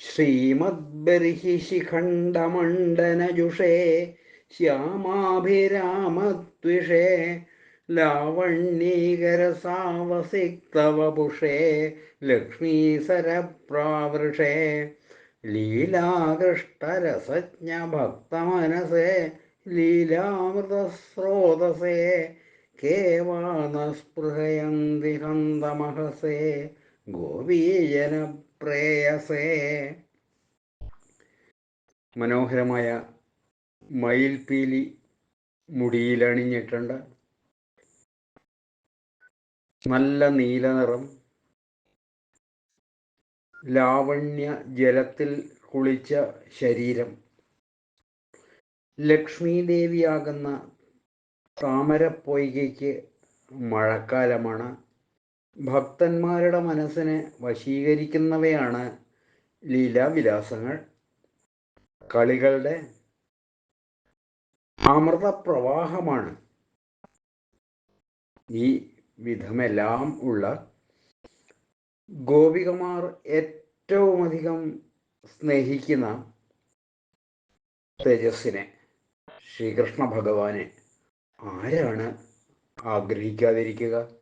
ശ്രീമദ്ബർഹി ശ്യാമാഭിരാമത്വിഷേ ലാവണ്യീകരസാവസിക്തവപുഷേ ലക്ഷ്മീസരപ്രാവൃഷേ ലീലാകൃഷ്ടരസജ്ഞഭക്തമനസേ ലീലാമൃതസ്രോതസേ കേവാനസ്പൃഹയന്തി ഹന്തമഹസേ ഗോപീജനപ്രേയസേ മനോഹരമായ മയിൽപീലി മുടിയിലണിഞ്ഞിട്ടുണ്ട്. നല്ല നീല നിറം. ലാവണ്യ ജലത്തിൽ കുളിച്ച ശരീരം. ലക്ഷ്മി ദേവിയാകുന്ന താമരപ്പൊയ്കയ്ക്ക് മഴക്കാലമാണ്. ഭക്തന്മാരുടെ മനസ്സിനെ വശീകരിക്കുന്നവയാണ് ലീലാവിലാസങ്ങൾ. കളികളുടെ അമൃതപ്രവാഹമാണ് ഈ വിധമെല്ലാം ഉള്ള. ഗോപികമാർ ഏറ്റവുമധികം സ്നേഹിക്കുന്ന തേജസ്സിനെ ശ്രീകൃഷ്ണ ഭഗവാനെ ആരാണ് ആഗ്രഹിക്കാതിരിക്കുക?